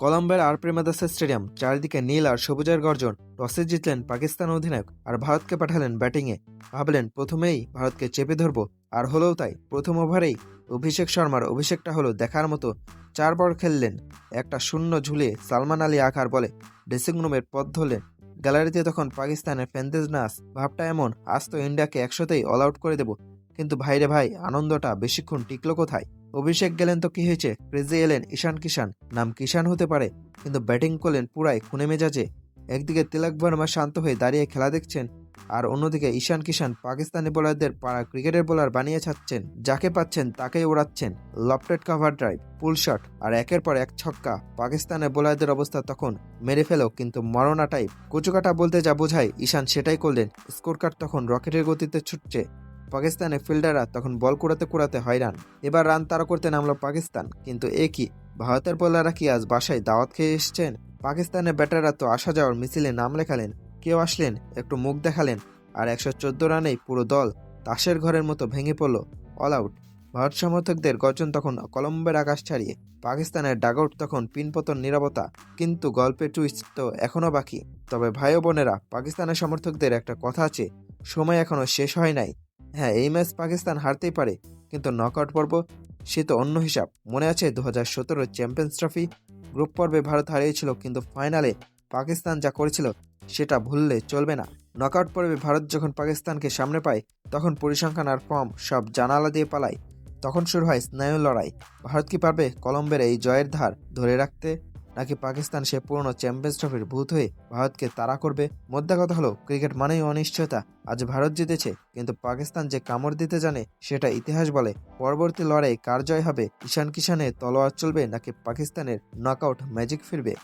কলম্বোর আর Premadasa stadium, চারিদিকে নীল আর সবুজের গর্জন। টসে জিতলেন পাকিস্তান অধিনায়ক আর ভারতকে পাঠালেন ব্যাটিংয়ে। ভাবলেন, প্রথমেই ভারতকে চেপে ধরবো। আর হলেও তাই, প্রথম ওভারেই অভিষেক শর্মার অভিষেকটা হলো দেখার মতো। চার বল খেললেন, একটা শূন্য ঝুলিয়ে সালমান আলী আকার বলে ড্রেসিং রুমের পথ ধরলেন। গ্যালারিতে তখন পাকিস্তানের ফ্যান্টেজ নাস, ভাবটা এমন, আজ তো ইন্ডিয়াকে একশোতেই অল আউট করে দেব। কিন্তু ভাইরে ভাই, আনন্দটা বেশিক্ষণ টিকলো কোথায়? অভিষেক গেলেন তো কি হয়েছে? ক্রেজে এলেন, ঈশান কিষান নাম কিষান হতে পারে, কিন্তু ব্যাটিং করলেন পুরাই খুনে মেজাজে। একদিকে তিলক বর্মা শান্ত হয়ে দাঁড়িয়ে খেলা দেখছেন, আর অন্যদিকে ঈশান কিষান পাকিস্তানি বোলারদের পাড়া ক্রিকেটের বোলার বানিয়ে ছাড়ছেন। যাকে পাচ্ছেন তাকেই ওড়াচ্ছেন lofted cover drive pull shot, আর একের পর এক ছক্কা। পাকিস্তানের বোলারদের অবস্থা তখন মেরে ফেলো, কিন্তু মরনা টাইপ কচুকাটা বলতে যা বোঝায়, ঈশান সেটাই করলেন। স্কোর কার্ড তখন রকেটের গতিতে ছুটছে। পাকিস্তানের ফিল্ডাররা তখন বল কুড়াতে কুড়াতে হয়রান। এবার রান তাড়া করতে নামলো পাকিস্তান, কিন্তু এ কি? ভারতের বোলাররা কি আজ বাসায় দাওয়াত খেয়ে এসছেন? পাকিস্তানের ব্যাটাররা তো আসা যাওয়ার মিছিলে নাম লেখালেন। কেউ আসলেন, একটু মুখ দেখালেন, আর একশো চোদ্দ রানেই পুরো দল তাসের ঘরের মতো ভেঙে পড়ল। All out. ভারত সমর্থকদের গর্জন তখন কলম্বের আকাশ ছাড়িয়ে, পাকিস্তানের ডাগআউট তখন পিনপতন নিরাপত্তা কিন্তু গল্পের টুইস্ট তো এখনও বাকি। তবে ভাই বোনেরা, পাকিস্তানের সমর্থকদের একটা কথা আছে, সময় এখনও শেষ হয় নাই। হ্যাঁ এই ম্যাচ পাকিস্তান হারতেই পারে, কিন্তু নকআউট পর্ব, সে তো অন্য হিসাব। মনে আছে দু হাজার সতেরো চ্যাম্পিয়ন্স ট্রফি গ্রুপ পর্বে ভারত হারিয়েছিল, কিন্তু ফাইনালে পাকিস্তান যা করেছিল, সেটা ভুললে চলবে না। নকআউট পর্বে ভারত যখন পাকিস্তানকে সামনে পায়, তখন পরিসংখ্যান আর ফর্ম সব জানালা দিয়ে পালায়। তখন শুরু হয় স্নায়ু লড়াই। ভারত কি পারবে কলম্বের এই জয়ের ধার ধরে রাখতে? নাকি পাকিস্তান সে পুরনো চ্যাম্পিয়ন্স ট্রফির ভূত হয়ে ভারতকে তাড়া করবে? মধ্যে কথা হলো, ক্রিকেট মানেই অনিশ্চয়তা। আজ ভারত জিতেছে, কিন্তু পাকিস্তান যে কামড় দিতে জানে, সেটা ইতিহাস বলে। পরবর্তী লড়াই কার জয় হবে? ঈশান কিষানের তলোয়ার চলবে নাকি পাকিস্তানের নকআউট ম্যাজিক ফিরবে?